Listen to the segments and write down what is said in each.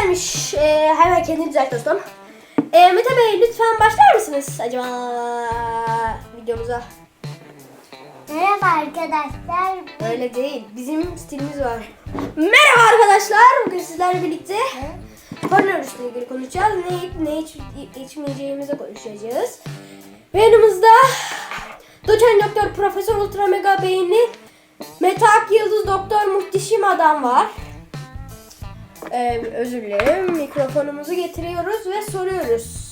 Ee, hemen kendini düzelt dostum. Ee, Mete Bey lütfen başlar mısınız acaba videomuza? Merhaba arkadaşlar. Öyle değil. Bizim stilimiz var. Merhaba arkadaşlar. Bugün sizlerle birlikte koronavirüsle ilgili konuşacağız. Ne yiyip ne iç, içmeyeceğimizi konuşacağız. Ve yanımızda doçent doktor profesör ultra mega beyinli Mete Ak Yıldız doktor muhteşem adam var. Ee, özür dilerim. Mikrofonumuzu getiriyoruz ve soruyoruz.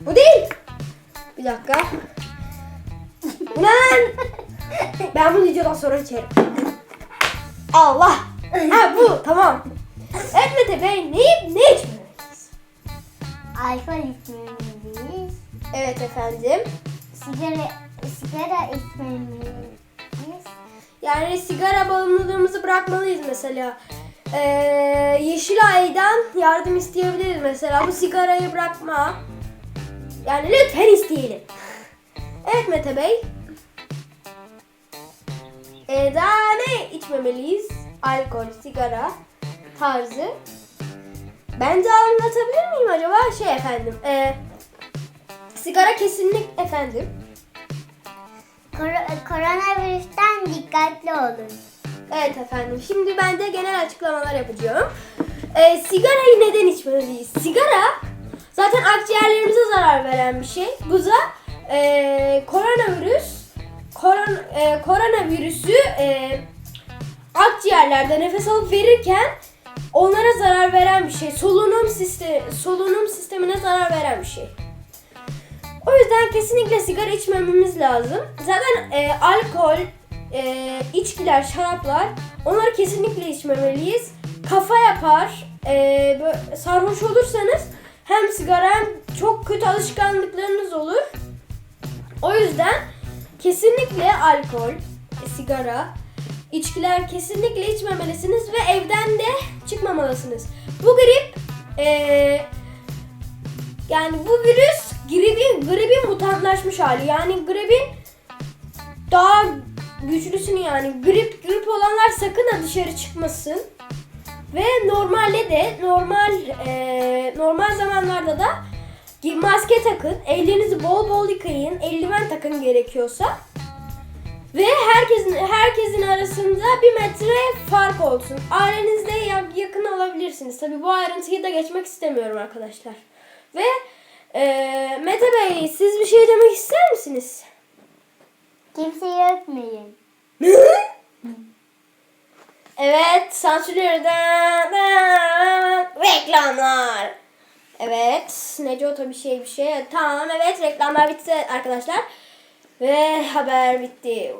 Bu değil. Bir dakika. Lan! Ben bunu videodan sonra içerim. Allah! Ha bu tamam. Evet Mete Bey ne yiyip ne içmemeliyiz? Alkol içmemeliyiz. Evet efendim. Sigara, sigara içmemeliyiz. Yani sigara bağımlılığımızı bırakmalıyız mesela. Ee, Yeşilay'dan yardım isteyebiliriz mesela. Bu sigarayı bırakma. Yani lütfen isteyelim. Evet Mete Bey. Ee, daha ne içmemeliyiz? Alkol, sigara tarzı. Ben de anlatabilir miyim acaba? Şey efendim. ee, sigara kesinlik efendim. Kor- koronavirüsten dikkatli olun. Evet efendim. Şimdi ben de genel açıklamalar yapacağım. Ee, sigarayı neden içmeliyiz? Sigara zaten akciğerlerimize zarar veren bir şey. Bu da e, koronavirüs koron, e, koronavirüsü e, akciğerlerde nefes alıp verirken onlara zarar veren bir şey. Solunum sistemi, solunum sistemine zarar veren bir şey. O yüzden kesinlikle sigara içmememiz lazım. Zaten e, alkol, e, içkiler, şaraplar onları kesinlikle içmemeliyiz. Kafa yapar. E, sarhoş olursanız hem sigara hem çok kötü alışkanlıklarınız olur. O yüzden kesinlikle alkol, e, sigara, içkiler kesinlikle içmemelisiniz ve evden de çıkmamalısınız. Bu grip e, yani bu virüs gripin, gripin mutantlaşmış hali. Yani gripin daha güçlüsünü yani. Grip grip olanlar sakın ha dışarı çıkmasın. Ve normalde de normal e, normal zamanlarda da maske takın, ellerinizi bol bol yıkayın, eldiven takın gerekiyorsa. Ve herkesin herkesin arasında bir metre fark olsun. Ailenizde ya- yakın olabilirsiniz. Tabii bu ayrıntıyı da geçmek istemiyorum arkadaşlar. Ve e, Mete Bey siz bir şey demek ister misiniz? Kimseyi öpmeyin. evet da- Reklamlar. Evet Necoto bir şey bir şey. Tamam evet reklamlar bitti arkadaşlar. Ve haber bitti.